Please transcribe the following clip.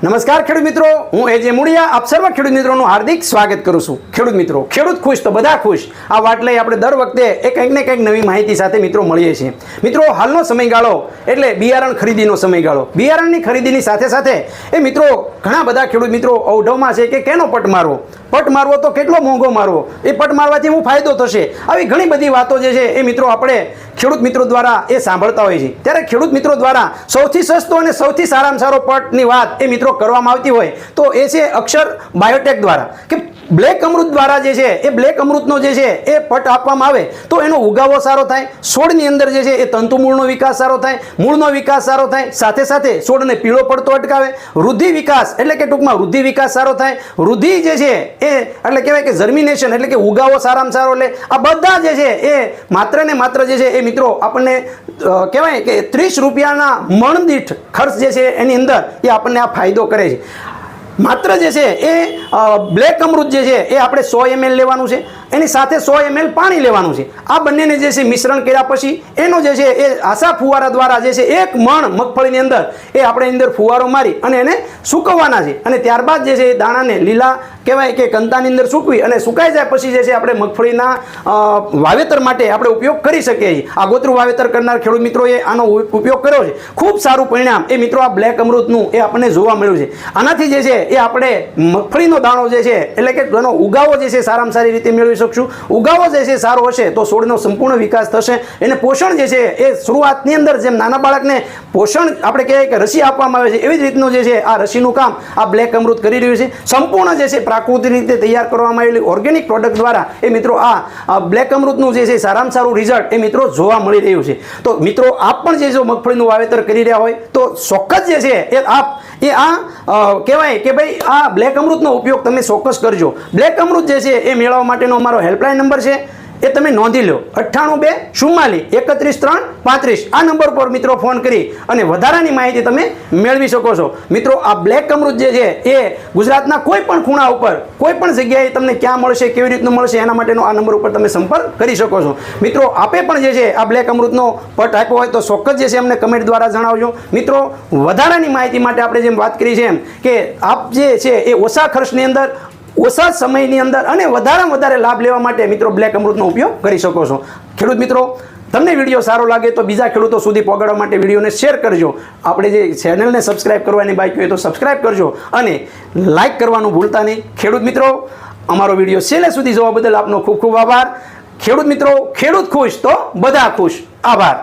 નમસ્કાર ખેડૂત મિત્રો, હું એજે મુળિયા આપ સર્વ ખેડૂત મિત્રોનું હાર્દિક સ્વાગત કરું છું. ખેડૂત મિત્રો, ખેડૂત ખુશ તો બધા ખુશ. આ વાત લઈ આપણે દર વખતે એ કંઈક ને કંઈક નવી માહિતી સાથે મિત્રો મળીએ છીએ. મિત્રો, હાલનો સમયગાળો એટલે બિયારણ ખરીદીનો સમયગાળો. બિયારણની ખરીદીની સાથે સાથે એ મિત્રો, ઘણા બધા ખેડૂત મિત્રો અવઢવમાં છે કે કેનો પટ મારવો? પટ મારવો તો કેટલો મોંઘો મારવો? એ પટ મારવાથી હું ફાયદો થશે. આવી ઘણી બધી વાતો જે છે એ મિત્રો આપણે ખેડૂત મિત્રો દ્વારા એ સાંભળતા હોય છે. ત્યારે ખેડૂત મિત્રો દ્વારા સૌથી સસ્તો અને સૌથી સારામાં સારો પટની વાત એ મિત્રો કરવામાં આવતી હોય તો એ છે અક્ષર બાયોટેક દ્વારા. કે બ્લેક અમૃત દ્વારા જે છે, એ બ્લેક અમૃતનો જે છે, એ પટ આપવામાં આવે તો એનો ઉગાવો સારો થાય, છોડની અંદર જે છે, એ તંતુ મૂળનો વિકાસ સારો થાય, મૂળનો વિકાસ સારો થાય, સાથે સાથે છોડને પીળો પડતો અટકાવે, વૃદ્ધિ વિકાસ એટલે કે ટૂંકમાં વૃદ્ધિ વિકાસ સારો થાય, વૃદ્ધિ જે છે, એ એટલે કહેવાય કે જર્મિનેશન એટલે કે ઉગાવો સારામાં સારો લે. આ બધા જે છે, એ માત્ર ને માત્ર જે છે, એ મિત્રો આપણને કહેવાય કે ત્રીસ રૂપિયાના મણદીઠ ખર્ચ જે છે, એની અંદર એ આપણને આ ફાયદો કરે છે. માત્ર જે છે એ બ્લેક અમૃત જે છે એ આપણે સો એમએલ લેવાનું છે. એની સાથે સો એમએલ પાણી લેવાનું છે. આ બંનેને જે છે મિશ્રણ કર્યા પછી એનો જે છે એ આશા ફુવારા દ્વારા જે છે એક મણ મગફળીની અંદર એ આપણે અંદર ફુવારો મારી અને એને સૂકવવાના છે. અને ત્યારબાદ જે છે એ દાણાને લીલા કહેવાય કે કંતાની અંદર સૂકવી અને સુકાઈ જાય પછી જે છે આપણે મગફળીના વાવેતર માટે આપણે ઉપયોગ કરી શકીએ છીએ. આગોતરું વાવેતર કરનાર ખેડૂત મિત્રોએ આનો ઉપયોગ કર્યો છે. ખૂબ સારું પરિણામ એ મિત્રો આ બ્લેક અમૃતનું એ આપણને જોવા મળ્યું છે. આનાથી જે છે એ આપણે મગફળીનો દાણો જે છે, એટલે કે એનો ઉગાવો જે છે સારામાં સારી રીતે મેળવી શકશું. ઉગાવો જે છે સારો હશે તો છોડનો સંપૂર્ણ વિકાસ થશે એને પોષણ જે છે એ શરૂઆતની અંદર જેમ નાના બાળકને પોષણ આપણે કહેવાય કે રસી આપવામાં આવે છે, એવી જ રીતનું જે છે આ રસીનું કામ આ બ્લેક અમૃત કરી રહ્યું છે. સંપૂર્ણ જે છે પ્રાકૃતિક રીતે તૈયાર કરવામાં આવેલી ઓર્ગેનિક પ્રોડક્ટ દ્વારા એ મિત્રો આ બ્લેક અમૃતનું જે છે સારામાં સારું રિઝલ્ટ એ મિત્રો જોવા મળી રહ્યું છે. તો મિત્રો આપ પણ જે જો મગફળીનું વાવેતર કરી રહ્યા હોય, તો ચોક્કસ જે છે, એ આપ, એ આ કહેવાય કે ભાઈ આ બ્લેક અમૃતનો ઉપયોગ તમે ચોક્કસ કરજો. બ્લેક અમૃત જે છે, એ મેળવવા માટેનો અમારો હેલ્પલાઇન નંબર છે. એ તમે નોંધી લો. અઠ્ઠાણું બે ચુમ્માલી એકત્રીસ, ત્રણ, પાંત્રીસ. આ નંબર પર મિત્રો ફોન કરી અને વધારાની માહિતી તમે મેળવી શકો છો. મિત્રો, આ બ્લેક અમૃત જે છે, એ ગુજરાતના કોઈ પણ ખૂણા ઉપર, કોઈ પણ જગ્યાએ તમને ક્યાં મળશે, કેવી રીતનું મળશે, એના માટેનો આ નંબર ઉપર તમે સંપર્ક કરી શકો છો. મિત્રો, આપે પણ જે છે, આ બ્લેક અમૃતનો પટ આપ્યો હોય તો ચોક્કસ જે છે, અમને કમેન્ટ દ્વારા જણાવજો. મિત્રો, વધારાની માહિતી માટે આપણે જેમ વાત કરી છે એમ કે આપ જે છે, એ ઓછા ખર્ચની અંદર ઓછા સમયની અંદર અને વધારેમાં વધારે લાભ લેવા માટે મિત્રો બ્લેક અમૃતનો ઉપયોગ કરી શકો છો. ખેડૂત મિત્રો, તમને વીડિયો સારો લાગે તો બીજા ખેડૂતો સુધી પહોંચાડવા માટે વિડીયોને શેર કરજો. આપણે જે ચેનલને સબસ્ક્રાઇબ કરવાની બાકી હોય તો સબસ્ક્રાઇબ કરજો અને લાઇક કરવાનું ભૂલતા નહીં. ખેડૂત મિત્રો, અમારો વીડિયો છેલ્લે સુધી જોવા બદલ આપનો ખૂબ ખૂબ આભાર. ખેડૂત મિત્રો, ખેડૂત ખુશ તો બધા ખુશ. આભાર.